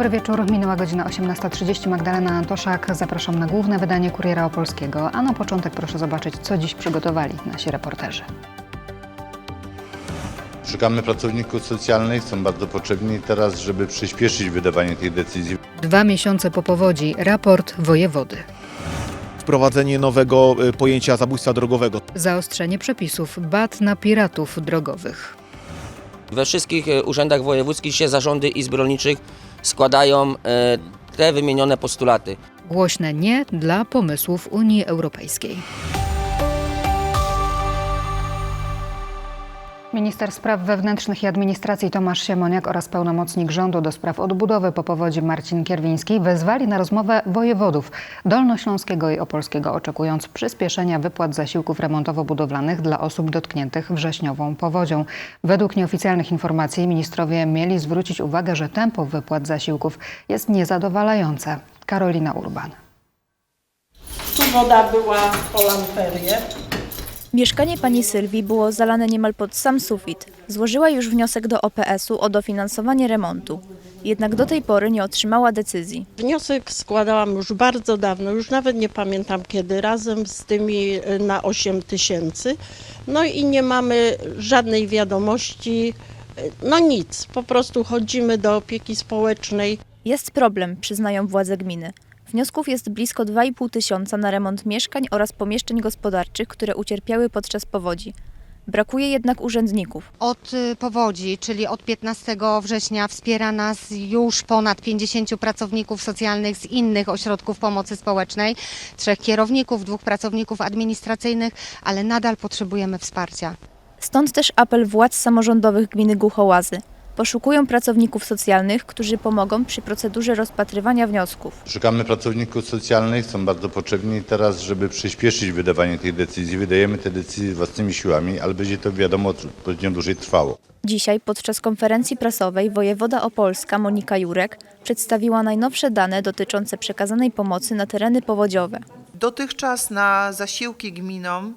Dobry wieczór, minęła godzina 18.30. Magdalena Antoszak, zapraszam na główne wydanie Kuriera Opolskiego, a na początek proszę zobaczyć, co dziś przygotowali nasi reporterzy. Szukamy pracowników socjalnych, są bardzo potrzebni teraz, żeby przyspieszyć wydawanie tych decyzji. Dwa miesiące po powodzi, raport wojewody. wprowadzenie nowego y, pojęcia zabójstwa drogowego. Zaostrzenie przepisów, bat na piratów drogowych. We wszystkich e, urzędach wojewódzkich się zarządy izb rolniczych składają e, te wymienione postulaty. Głośne nie dla pomysłów Unii Europejskiej. Minister Spraw Wewnętrznych i Administracji Tomasz Siemoniak oraz pełnomocnik rządu do spraw odbudowy po powodzi Marcin Kierwiński wezwali na rozmowę wojewodów dolnośląskiego i opolskiego, oczekując przyspieszenia wypłat zasiłków remontowo-budowlanych dla osób dotkniętych wrześniową powodzią. Według nieoficjalnych informacji ministrowie mieli zwrócić uwagę, że tempo wypłat zasiłków jest niezadowalające. Karolina Urban. Tu woda była po lamperie. Mieszkanie pani Sylwii było zalane niemal pod sam sufit. Złożyła już wniosek do OPS-u o dofinansowanie remontu. Jednak do tej pory nie otrzymała decyzji. Wniosek składałam już bardzo dawno, już nawet nie pamiętam kiedy, razem z tymi y, na 8 tysięcy. No i nie mamy żadnej wiadomości, y, no nic, po prostu chodzimy do opieki społecznej. Jest problem, przyznają władze gminy. Wniosków jest blisko 2,5 tysiąca na remont mieszkań oraz pomieszczeń gospodarczych, które ucierpiały podczas powodzi. Brakuje jednak urzędników. Od y, powodzi, czyli od 15 września wspiera nas już ponad 50 pracowników socjalnych z innych ośrodków pomocy społecznej, trzech kierowników, dwóch pracowników administracyjnych, ale nadal potrzebujemy wsparcia. Stąd też apel władz samorządowych gminy Głuchołazy. Poszukują pracowników socjalnych, którzy pomogą przy procedurze rozpatrywania wniosków. Szukamy pracowników socjalnych, są bardzo potrzebni teraz, żeby przyspieszyć wydawanie tych decyzji. Wydajemy te decyzje własnymi siłami, ale będzie to wiadomo, będzie dłużej trwało. Dzisiaj podczas konferencji prasowej wojewoda opolska Monika Jurek przedstawiła najnowsze dane dotyczące przekazanej pomocy na tereny powodziowe. Dotychczas na zasiłki gminom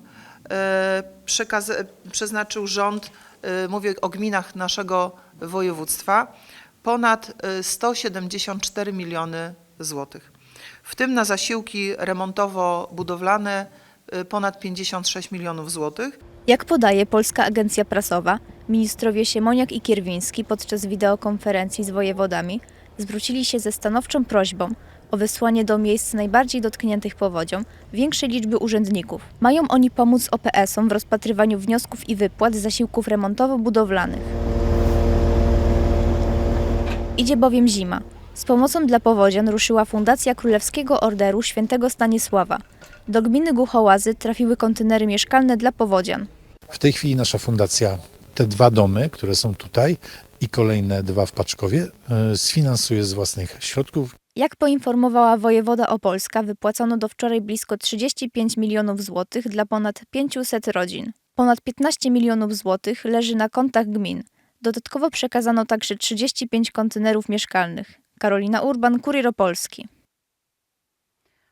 e, przekaz- przeznaczył rząd, e, mówię o gminach naszego województwa, ponad e, 174 miliony złotych. W tym na zasiłki remontowo-budowlane e, ponad 56 milionów złotych. Jak podaje Polska Agencja Prasowa, ministrowie Siemoniak i Kierwiński podczas wideokonferencji z wojewodami zwrócili się ze stanowczą prośbą o wysłanie do miejsc najbardziej dotkniętych powodzią większej liczby urzędników. Mają oni pomóc OPS-om w rozpatrywaniu wniosków i wypłat zasiłków remontowo-budowlanych. Idzie bowiem zima. Z pomocą dla powodzian ruszyła Fundacja Królewskiego Orderu Świętego Stanisława. Do gminy Głuchołazy trafiły kontenery mieszkalne dla powodzian. W tej chwili nasza fundacja te dwa domy, które są tutaj i kolejne dwa w Paczkowie, e, sfinansuje z własnych środków. Jak poinformowała wojewoda opolska, wypłacono do wczoraj blisko 35 milionów złotych dla ponad 500 rodzin. Ponad 15 milionów złotych leży na kontach gmin. Dodatkowo przekazano także 35 kontenerów mieszkalnych. Karolina Urban, Kurier Opolski.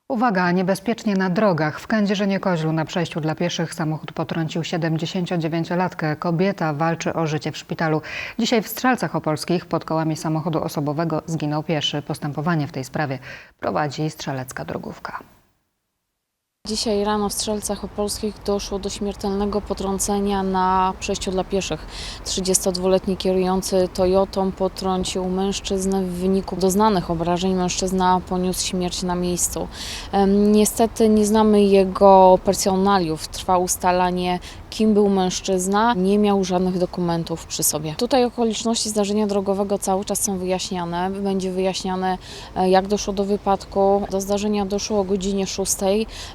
Uwaga, niebezpiecznie na drogach. W Kędzierzynie-Koźlu na przejściu dla pieszych samochód potrącił 79-latkę. Kobieta walczy o życie w szpitalu. Dzisiaj w Strzelcach Opolskich pod kołami samochodu osobowego zginął pieszy. Postępowanie w tej sprawie prowadzi strzelecka drogówka. Dzisiaj rano w Strzelcach Opolskich doszło do śmiertelnego potrącenia na przejściu dla pieszych. 32-letni kierujący Toyotą potrącił mężczyznę w wyniku doznanych obrażeń. Mężczyzna poniósł śmierć na miejscu. Niestety nie znamy jego personaliów. Trwa ustalanie, kim był mężczyzna. Nie miał żadnych dokumentów przy sobie. Tutaj okoliczności zdarzenia drogowego cały czas są wyjaśniane. Będzie wyjaśniane, e, jak doszło do wypadku. Do zdarzenia doszło o godzinie 6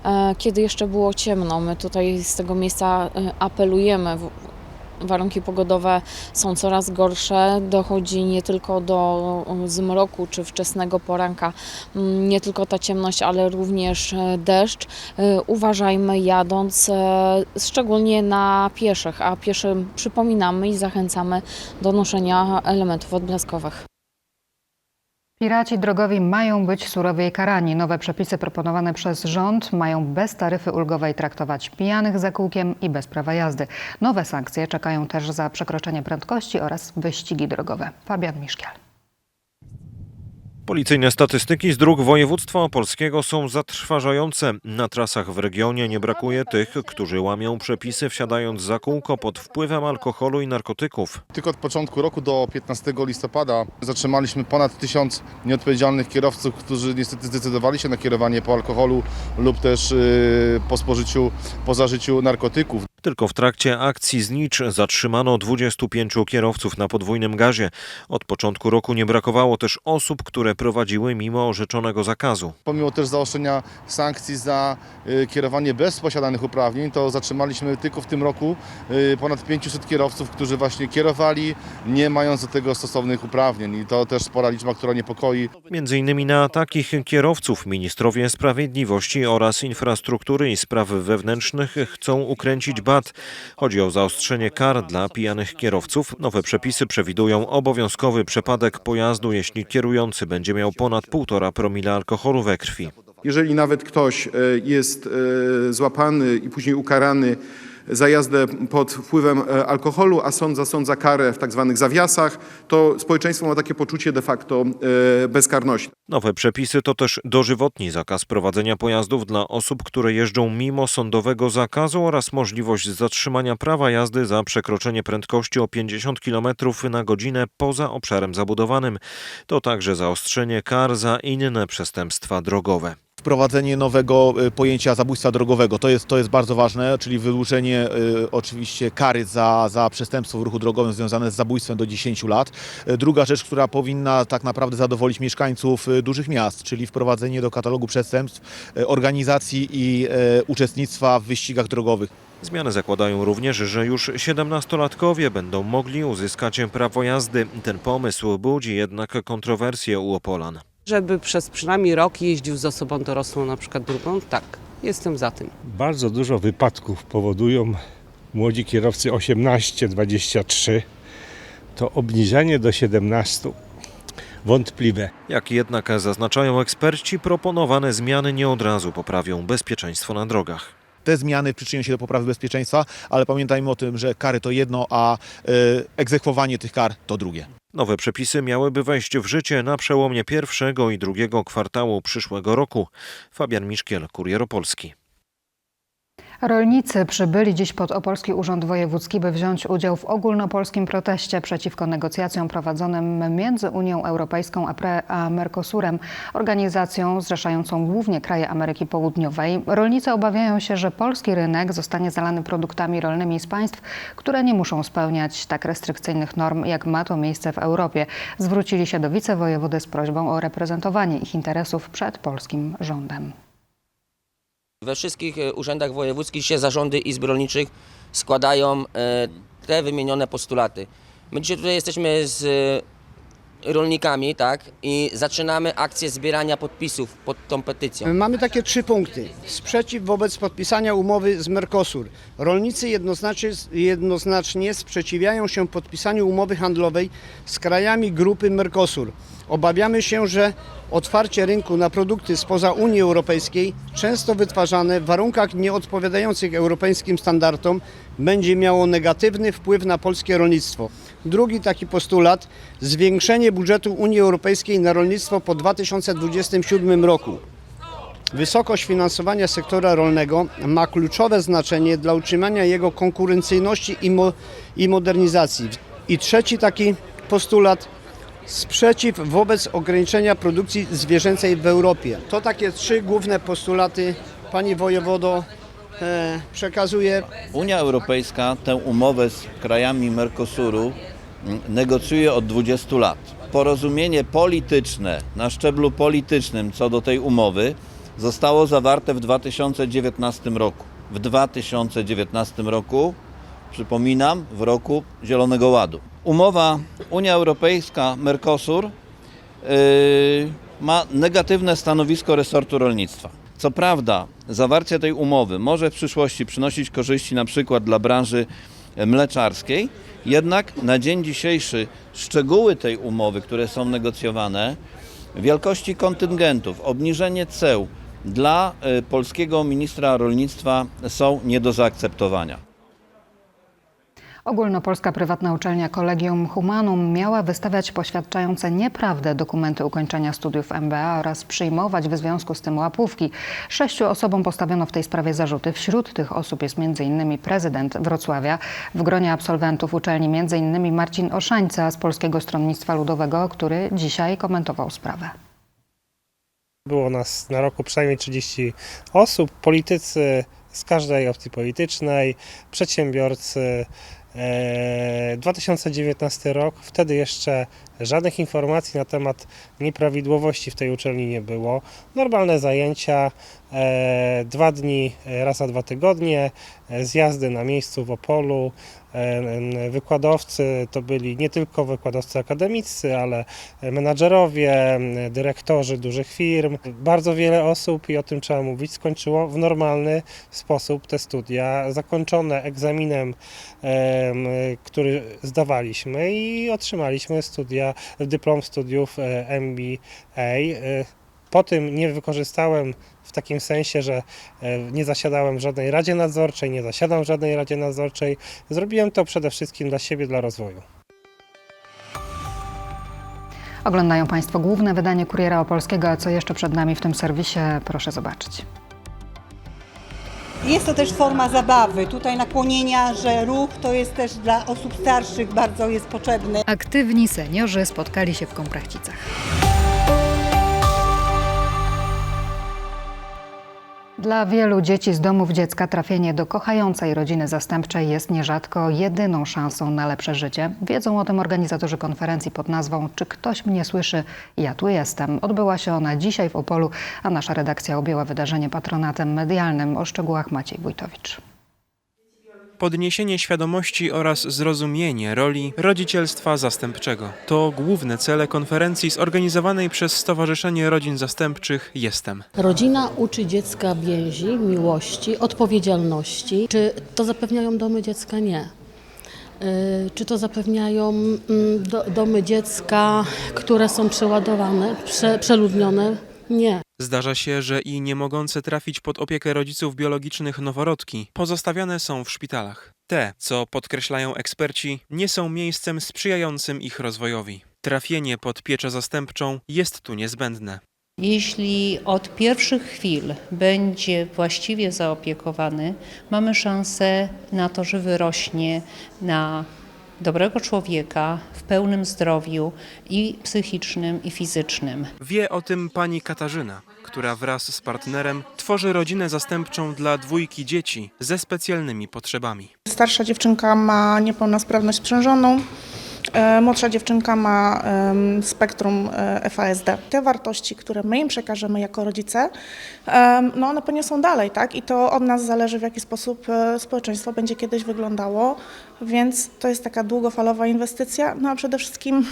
e, kiedy jeszcze było ciemno. My tutaj z tego miejsca e, apelujemy. Warunki pogodowe są coraz gorsze. Dochodzi nie tylko do e, zmroku czy wczesnego poranka, nie tylko ta ciemność, ale również e, deszcz. Uważajmy jadąc, szczególnie na pieszych, a pieszym przypominamy i zachęcamy do noszenia elementów odblaskowych. Piraci drogowi mają być surowiej karani. Nowe przepisy proponowane przez rząd mają bez taryfy ulgowej traktować pijanych za kółkiem i bez prawa jazdy. Nowe sankcje czekają też za przekroczenie prędkości oraz wyścigi drogowe. Fabian Miszkiel. Policyjne statystyki z dróg województwa opolskiego są zatrważające. Na trasach w regionie nie brakuje tych, którzy łamią przepisy wsiadając za kółko pod wpływem alkoholu i narkotyków. Tylko od początku roku do 15 listopada zatrzymaliśmy ponad tysiąc nieodpowiedzialnych kierowców, którzy niestety zdecydowali się na kierowanie po alkoholu lub też yy, po spożyciu, po zażyciu narkotyków. Tylko w trakcie akcji Znicz zatrzymano 25 kierowców na podwójnym gazie. Od początku roku nie brakowało też osób, które prowadziły mimo orzeczonego zakazu. Pomimo też zaostrzenia sankcji za yy, kierowanie bez posiadanych uprawnień, to zatrzymaliśmy tylko w tym roku yy, ponad 500 kierowców, którzy właśnie kierowali, nie mając do tego stosownych uprawnień. I to też spora liczba, która niepokoi. Między innymi na takich kierowców ministrowie sprawiedliwości oraz infrastruktury i spraw wewnętrznych chcą ukręcić bat. Chodzi o zaostrzenie kar dla pijanych kierowców. Nowe przepisy przewidują obowiązkowy przepadek pojazdu, jeśli kierujący będzie miał ponad 1,5 promila alkoholu we krwi. Jeżeli nawet ktoś e, jest e, złapany i później ukarany za jazdę pod wpływem e, alkoholu, a sąd zasądza karę w tak zwanych zawiasach, to społeczeństwo ma takie poczucie de facto e, bezkarności. Nowe przepisy to też dożywotni zakaz prowadzenia pojazdów dla osób, które jeżdżą mimo sądowego zakazu oraz możliwość zatrzymania prawa jazdy za przekroczenie prędkości o 50 km na godzinę poza obszarem zabudowanym. To także zaostrzenie kar za inne przestępstwa drogowe. Wprowadzenie nowego y, pojęcia zabójstwa drogowego, to jest, to jest bardzo ważne, czyli wydłużenie y, oczywiście kary za, za przestępstwo w ruchu drogowym związane z zabójstwem do 10 lat. Y, Druga rzecz, która powinna tak naprawdę zadowolić mieszkańców y, dużych miast, czyli wprowadzenie do katalogu przestępstw organizacji i y, uczestnictwa w wyścigach drogowych. Zmiany zakładają również, że już 17-latkowie będą mogli uzyskać prawo jazdy. Ten pomysł budzi jednak kontrowersje u Opolan. Żeby przez przynajmniej rok jeździł z osobą dorosłą, na przykład drugą, tak, jestem za tym. Bardzo dużo wypadków powodują młodzi kierowcy 18-23. To obniżenie do 17 wątpliwe. Jak jednak zaznaczają eksperci, proponowane zmiany nie od razu poprawią bezpieczeństwo na drogach. Te zmiany przyczynią się do poprawy bezpieczeństwa, ale pamiętajmy o tym, że kary to jedno, a y, egzekwowanie tych kar to drugie. Nowe przepisy miałyby wejść w życie na przełomie pierwszego i drugiego kwartału przyszłego roku. Fabian Miszkiel, Kurier Opolski. Rolnicy przybyli dziś pod Opolski Urząd Wojewódzki, by wziąć udział w ogólnopolskim proteście przeciwko negocjacjom prowadzonym między Unią Europejską a, pre, a Mercosurem, organizacją zrzeszającą głównie kraje Ameryki Południowej. Rolnicy obawiają się, że polski rynek zostanie zalany produktami rolnymi z państw, które nie muszą spełniać tak restrykcyjnych norm, jak ma to miejsce w Europie. Zwrócili się do wicewojewody z prośbą o reprezentowanie ich interesów przed polskim rządem. We wszystkich e, urzędach wojewódzkich się zarządy izb rolniczych składają e, te wymienione postulaty. My dzisiaj tutaj jesteśmy z e, rolnikami, tak, i zaczynamy akcję zbierania podpisów pod tą petycją. Mamy takie trzy punkty. Sprzeciw wobec podpisania umowy z Mercosur. Rolnicy jednoznacznie, jednoznacznie sprzeciwiają się podpisaniu umowy handlowej z krajami grupy Mercosur. Obawiamy się, że otwarcie rynku na produkty spoza Unii Europejskiej, często wytwarzane w warunkach nieodpowiadających europejskim standardom, będzie miało negatywny wpływ na polskie rolnictwo. Drugi taki postulat zwiększenie budżetu Unii Europejskiej na rolnictwo po 2027 roku. Wysokość finansowania sektora rolnego ma kluczowe znaczenie dla utrzymania jego konkurencyjności i, mo i modernizacji. I trzeci taki postulat sprzeciw wobec ograniczenia produkcji zwierzęcej w Europie. To takie trzy główne postulaty pani wojewodo e, przekazuje. Unia Europejska tę umowę z krajami Mercosuru negocjuje od 20 lat. Porozumienie polityczne na szczeblu politycznym co do tej umowy zostało zawarte w 2019 roku. W 2019 roku, przypominam, w roku Zielonego Ładu. Umowa Unia Europejska-Mercosur yy, ma negatywne stanowisko resortu rolnictwa. Co prawda, zawarcie tej umowy może w przyszłości przynosić korzyści na przykład dla branży mleczarskiej, jednak na dzień dzisiejszy szczegóły tej umowy, które są negocjowane, wielkości kontyngentów, obniżenie ceł dla y, polskiego ministra rolnictwa są nie do zaakceptowania. Ogólnopolska prywatna uczelnia Collegium Humanum miała wystawiać poświadczające nieprawdę dokumenty ukończenia studiów MBA oraz przyjmować w związku z tym łapówki. Sześciu osobom postawiono w tej sprawie zarzuty. Wśród tych osób jest m.in. prezydent Wrocławia. W gronie absolwentów uczelni m.in. Marcin Oszańca z Polskiego Stronnictwa Ludowego, który dzisiaj komentował sprawę. Było nas na roku przynajmniej 30 osób, politycy z każdej opcji politycznej, przedsiębiorcy. E, 2019 rok, wtedy jeszcze żadnych informacji na temat nieprawidłowości w tej uczelni nie było. Normalne zajęcia, e, dwa dni e, raz na dwa tygodnie, e, zjazdy na miejscu w Opolu. E, Wykładowcy to byli nie tylko wykładowcy akademiccy, ale menadżerowie, m, dyrektorzy dużych firm. Bardzo wiele osób, i o tym trzeba mówić, skończyło w normalny sposób te studia, zakończone egzaminem, em, który zdawaliśmy i otrzymaliśmy studia, dyplom studiów e, MBA. E, Po tym nie wykorzystałem w takim sensie, że e, nie zasiadałem w żadnej radzie nadzorczej, nie zasiadam w żadnej radzie nadzorczej. Zrobiłem to przede wszystkim dla siebie, dla rozwoju. Oglądają Państwo główne wydanie Kuriera Opolskiego, a co jeszcze przed nami w tym serwisie, proszę zobaczyć. Jest to też forma zabawy. Tutaj nakłonienia, że ruch to jest też dla osób starszych bardzo jest potrzebny. Aktywni seniorzy spotkali się w Komprachcicach. Dla wielu dzieci z domów dziecka trafienie do kochającej rodziny zastępczej jest nierzadko jedyną szansą na lepsze życie. Wiedzą o tym organizatorzy konferencji pod nazwą Czy ktoś mnie słyszy? Ja tu jestem. Odbyła się ona dzisiaj w Opolu, a nasza redakcja objęła wydarzenie patronatem medialnym. O szczegółach Maciej Wójtowicz. Podniesienie świadomości oraz zrozumienie roli rodzicielstwa zastępczego. To główne cele konferencji zorganizowanej przez Stowarzyszenie Rodzin Zastępczych Jestem. Rodzina uczy dziecka więzi, miłości, odpowiedzialności. Czy to zapewniają domy dziecka? Nie. Y, Czy to zapewniają mm, do, domy dziecka, które są przeładowane, prze, przeludnione? Nie. Zdarza się, że i nie mogące trafić pod opiekę rodziców biologicznych noworodki pozostawiane są w szpitalach. Te, co podkreślają eksperci, nie są miejscem sprzyjającym ich rozwojowi. Trafienie pod pieczę zastępczą jest tu niezbędne. Jeśli od pierwszych chwil będzie właściwie zaopiekowany, mamy szansę na to, że wyrośnie na dobrego człowieka w pełnym zdrowiu i psychicznym, i fizycznym. Wie o tym pani Katarzyna, która wraz z partnerem tworzy rodzinę zastępczą dla dwójki dzieci ze specjalnymi potrzebami. Starsza dziewczynka ma niepełnosprawność sprzężoną, e, młodsza dziewczynka ma spektrum e, FASD. Te wartości, które my im przekażemy jako rodzice, no one poniosą dalej, tak? I to od nas zależy, w jaki sposób e, społeczeństwo będzie kiedyś wyglądało, więc to jest taka długofalowa inwestycja, no a przede wszystkim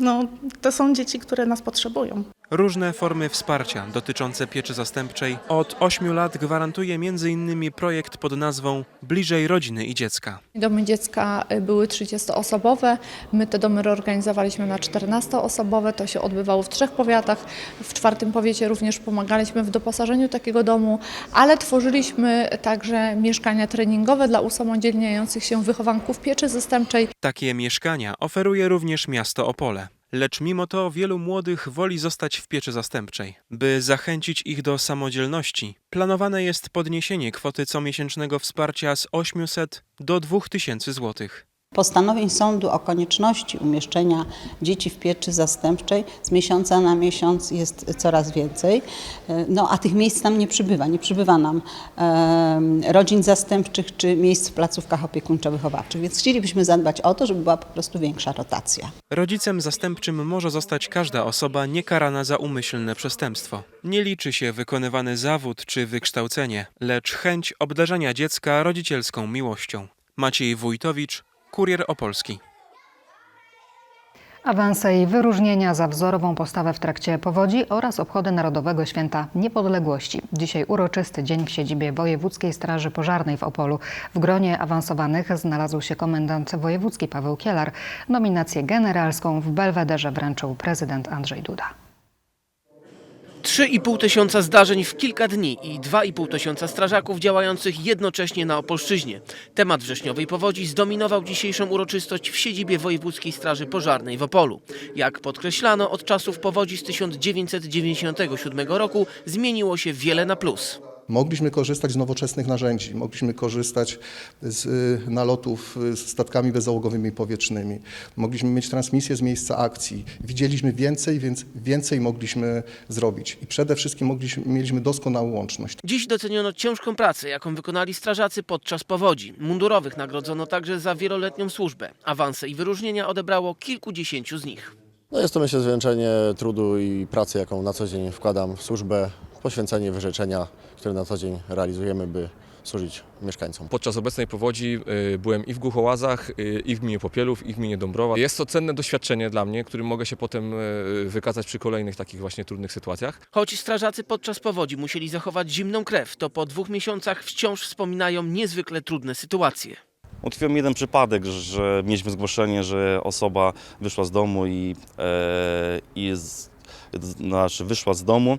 no, to są dzieci, które nas potrzebują. Różne formy wsparcia dotyczące pieczy zastępczej od 8 lat gwarantuje m.in. projekt pod nazwą Bliżej rodziny i dziecka. Domy dziecka y, były 30-osobowe. My te domy reorganizowaliśmy na 14-osobowe. To się odbywało w trzech powiatach. W czwartym powiecie również pomagaliśmy w doposażeniu takiego domu, ale tworzyliśmy także mieszkania treningowe dla usamodzielniających się wychowanków pieczy zastępczej. Takie mieszkania oferuje również miasto Opole. Lecz mimo to wielu młodych woli zostać w pieczy zastępczej. By zachęcić ich do samodzielności, planowane jest podniesienie kwoty comiesięcznego wsparcia z 800 do 2000 złotych. Postanowień sądu o konieczności umieszczenia dzieci w pieczy zastępczej z miesiąca na miesiąc jest coraz więcej, E, no, a tych miejsc nam nie przybywa. Nie przybywa nam e, rodzin zastępczych czy miejsc w placówkach opiekuńczo-wychowawczych, więc chcielibyśmy zadbać o to, żeby była po prostu większa rotacja. Rodzicem zastępczym może zostać każda osoba niekarana za umyślne przestępstwo. Nie liczy się wykonywany zawód czy wykształcenie, lecz chęć obdarzenia dziecka rodzicielską miłością. Maciej Wójtowicz, Kurier Opolski. Awanse i wyróżnienia za wzorową postawę w trakcie powodzi oraz obchody Narodowego Święta Niepodległości. Dzisiaj uroczysty dzień w siedzibie Wojewódzkiej Straży Pożarnej w Opolu. W gronie awansowanych znalazł się komendant wojewódzki Paweł Kielar. Nominację generalską w Belwederze wręczył prezydent Andrzej Duda. 3,5 tysiąca zdarzeń w kilka dni i 2,5 tysiąca strażaków działających jednocześnie na Opolszczyźnie. Temat wrześniowej powodzi zdominował dzisiejszą uroczystość w siedzibie Wojewódzkiej Straży Pożarnej w Opolu. Jak podkreślano, od czasów powodzi z 1997 roku zmieniło się wiele na plus. Mogliśmy korzystać z nowoczesnych narzędzi, mogliśmy korzystać z y, nalotów y, z statkami bezzałogowymi powietrznymi, mogliśmy mieć transmisję z miejsca akcji. Widzieliśmy więcej, więc więcej mogliśmy zrobić. I przede wszystkim mogliśmy, mieliśmy doskonałą łączność. Dziś doceniono ciężką pracę, jaką wykonali strażacy podczas powodzi. Mundurowych nagrodzono także za wieloletnią służbę. Awanse i wyróżnienia odebrało kilkudziesięciu z nich. No jest to myślę zwieńczenie trudu i pracy, jaką na co dzień wkładam w służbę, poświęcenie wyrzeczenia, które na co dzień realizujemy, by służyć mieszkańcom. Podczas obecnej powodzi y, byłem i w Głuchołazach, y, i w gminie Popielów, i w gminie Dąbrowa. Jest to cenne doświadczenie dla mnie, którym mogę się potem y, wykazać przy kolejnych takich właśnie trudnych sytuacjach. Choć strażacy podczas powodzi musieli zachować zimną krew, to po dwóch miesiącach wciąż wspominają niezwykle trudne sytuacje. Mi jeden przypadek, że mieliśmy zgłoszenie, że osoba wyszła z domu i, e, i z, znaczy wyszła z domu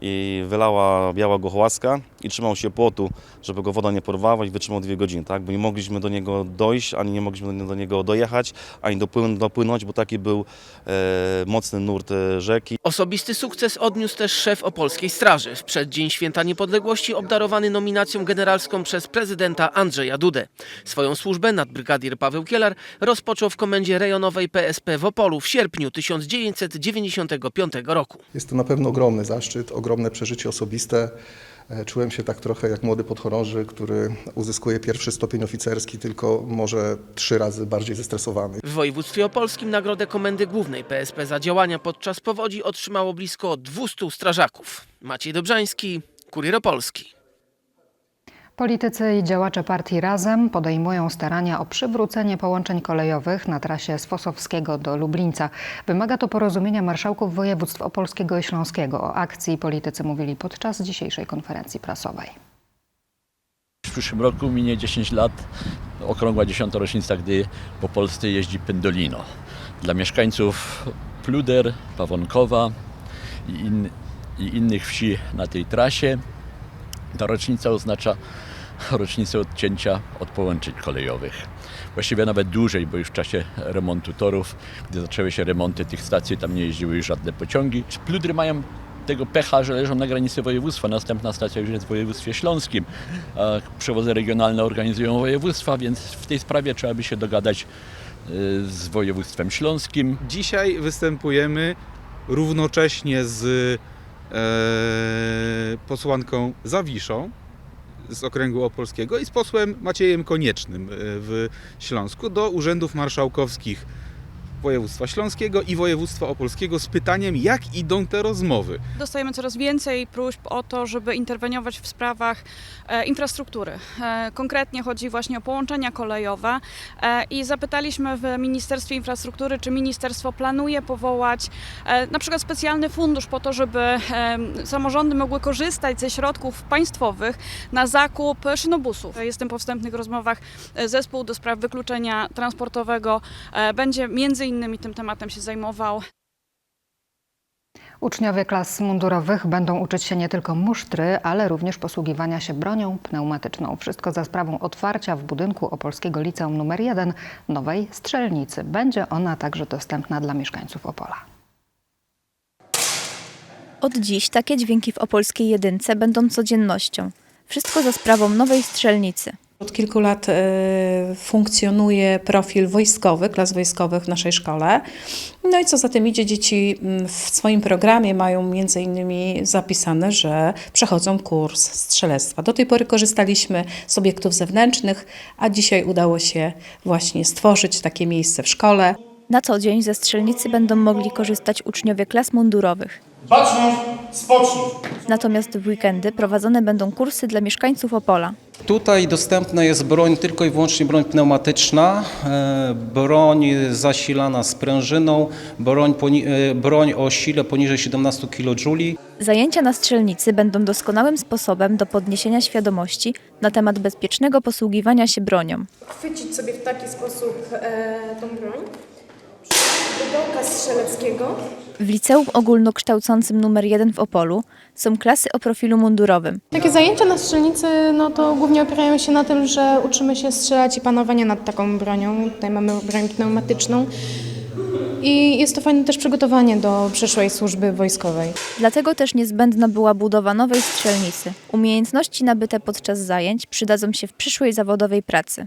i wylała biała gochołaska i trzymał się płotu, żeby go woda nie porwała i wytrzymał dwie godziny, tak? Bo nie mogliśmy do niego dojść, ani nie mogliśmy do niego dojechać, ani dopłyn, dopłynąć, bo taki był e, mocny nurt e, rzeki. Osobisty sukces odniósł też szef Opolskiej Straży. W przeddzień Święta Niepodległości obdarowany nominacją generalską przez prezydenta Andrzeja Dudę. Swoją służbę nadbrygadier Paweł Kielar rozpoczął w komendzie rejonowej PSP w Opolu w sierpniu 1995 roku. Jest to na pewno ogromny zaszczyt, ogromne przeżycie osobiste. E, Czułem się tak trochę jak młody podchorąży, który uzyskuje pierwszy stopień oficerski, tylko może trzy razy bardziej zestresowany. W województwie opolskim nagrodę Komendy Głównej PSP za działania podczas powodzi otrzymało blisko 200 strażaków. Maciej Dobrzański, Kurier Opolski. Politycy i działacze partii Razem podejmują starania o przywrócenie połączeń kolejowych na trasie z Fosowskiego do Lublińca. Wymaga to porozumienia marszałków województw opolskiego i śląskiego. O akcji politycy mówili podczas dzisiejszej konferencji prasowej. W przyszłym roku minie 10 lat, okrągła 10. rocznica, gdy po Polsce jeździ Pendolino. Dla mieszkańców Pluder, Pawonkowa i, in, i innych wsi na tej trasie ta rocznica oznacza rocznicę odcięcia od połączeń kolejowych. Właściwie nawet dłużej, bo już w czasie remontu torów, gdy zaczęły się remonty tych stacji, tam nie jeździły już żadne pociągi. Pludry mają tego pecha, że leżą na granicy województwa. Następna stacja już jest w województwie śląskim. Przewozy regionalne organizują województwa, więc w tej sprawie trzeba by się dogadać y, z województwem śląskim. Dzisiaj występujemy równocześnie z e, posłanką Zawiszą z okręgu opolskiego i z posłem Maciejem Koniecznym e, w Śląsku do urzędów marszałkowskich województwa śląskiego i województwa opolskiego z pytaniem, jak idą te rozmowy. Dostajemy coraz więcej próśb o to, żeby interweniować w sprawach e, infrastruktury. E, konkretnie chodzi właśnie o połączenia kolejowe e, i zapytaliśmy w Ministerstwie Infrastruktury, czy ministerstwo planuje powołać na przykład specjalny fundusz po to, żeby samorządy mogły korzystać ze środków państwowych na zakup szynobusów. Jestem po wstępnych rozmowach. Zespół do spraw wykluczenia transportowego będzie między innymi tym tematem się zajmował. Uczniowie klas mundurowych będą uczyć się nie tylko musztry, ale również posługiwania się bronią pneumatyczną. Wszystko za sprawą otwarcia w budynku Opolskiego Liceum nr 1 nowej strzelnicy. Będzie ona także dostępna dla mieszkańców Opola. Od dziś takie dźwięki w opolskiej jedynce będą codziennością. Wszystko za sprawą nowej strzelnicy. Od kilku lat e, funkcjonuje profil wojskowy, klas wojskowych w naszej szkole. No i co za tym idzie, dzieci mm, w swoim programie mają między innymi zapisane, że przechodzą kurs strzelectwa. Do tej pory korzystaliśmy z obiektów zewnętrznych, a dzisiaj udało się właśnie stworzyć takie miejsce w szkole. Na co dzień ze strzelnicy będą mogli korzystać uczniowie klas mundurowych. Baczność, spocznij. Natomiast w weekendy prowadzone będą kursy dla mieszkańców Opola. Tutaj dostępna jest broń, tylko i wyłącznie broń pneumatyczna, e, broń zasilana sprężyną, broń, poni- e, broń o sile poniżej 17 kJ. Zajęcia na strzelnicy będą doskonałym sposobem do podniesienia świadomości na temat bezpiecznego posługiwania się bronią. chwycić sobie w taki sposób e, tą broń, strzeleckiego. W liceum ogólnokształcącym nr 1 w Opolu są klasy o profilu mundurowym. Takie zajęcia na strzelnicy no to głównie opierają się na tym, że uczymy się strzelać i panowania nad taką bronią. Tutaj mamy broń pneumatyczną. I jest to fajne też przygotowanie do przyszłej służby wojskowej. Dlatego też niezbędna była budowa nowej strzelnicy. Umiejętności nabyte podczas zajęć przydadzą się w przyszłej zawodowej pracy.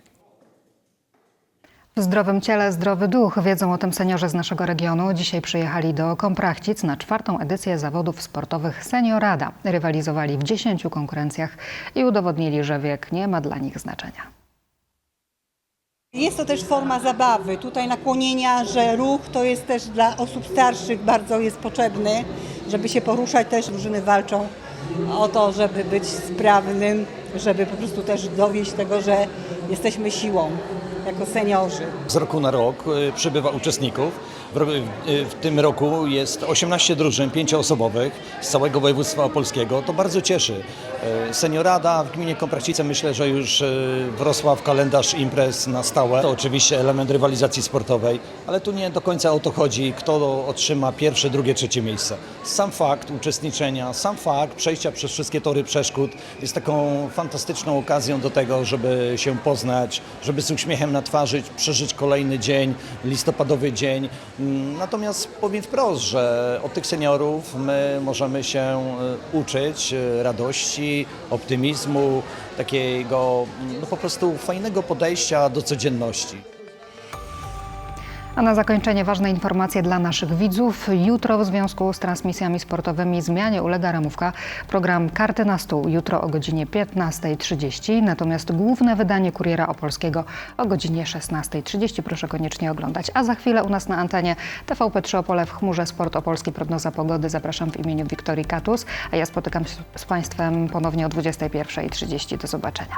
W zdrowym ciele zdrowy duch. Wiedzą o tym seniorzy z naszego regionu. Dzisiaj przyjechali do Komprachcic na czwartą edycję zawodów sportowych Seniorada. Rywalizowali w 10 konkurencjach i udowodnili, że wiek nie ma dla nich znaczenia. Jest to też forma zabawy. Tutaj nakłonienia, że ruch to jest też dla osób starszych bardzo jest potrzebny, żeby się poruszać też. Drużyny walczą o to, żeby być sprawnym, żeby po prostu też dowieść tego, że jesteśmy siłą jako seniorzy. Z roku na rok y, przybywa uczestników. Y, w tym roku jest 18 drużyn pięcioosobowych z całego województwa opolskiego. To bardzo cieszy. Y, Seniorada w gminie Komprachcice myślę, że już wrosła w kalendarz imprez na stałe. To oczywiście element rywalizacji sportowej, ale tu nie do końca o to chodzi, kto otrzyma pierwsze, drugie, trzecie miejsce. Sam fakt uczestniczenia, sam fakt przejścia przez wszystkie tory przeszkód jest taką fantastyczną okazją do tego, żeby się poznać, żeby z uśmiechem na twarzy przeżyć kolejny dzień, listopadowy dzień. Mm, Natomiast powiem wprost, że od tych seniorów my możemy się y, uczyć y, radości, optymizmu, takiego no, po prostu fajnego podejścia do codzienności. A na zakończenie ważne informacje dla naszych widzów. Jutro w związku z transmisjami sportowymi zmianie ulega ramówka. Program Karty na stół jutro o godzinie 15.30, natomiast główne wydanie Kuriera Opolskiego o godzinie 16.30. Proszę koniecznie oglądać. A za chwilę u nas na antenie TVP3 Opole w chmurze Sport Opolski prognoza pogody. Zapraszam w imieniu Wiktorii Katus, a ja spotykam się z Państwem ponownie o 21.30. Do zobaczenia.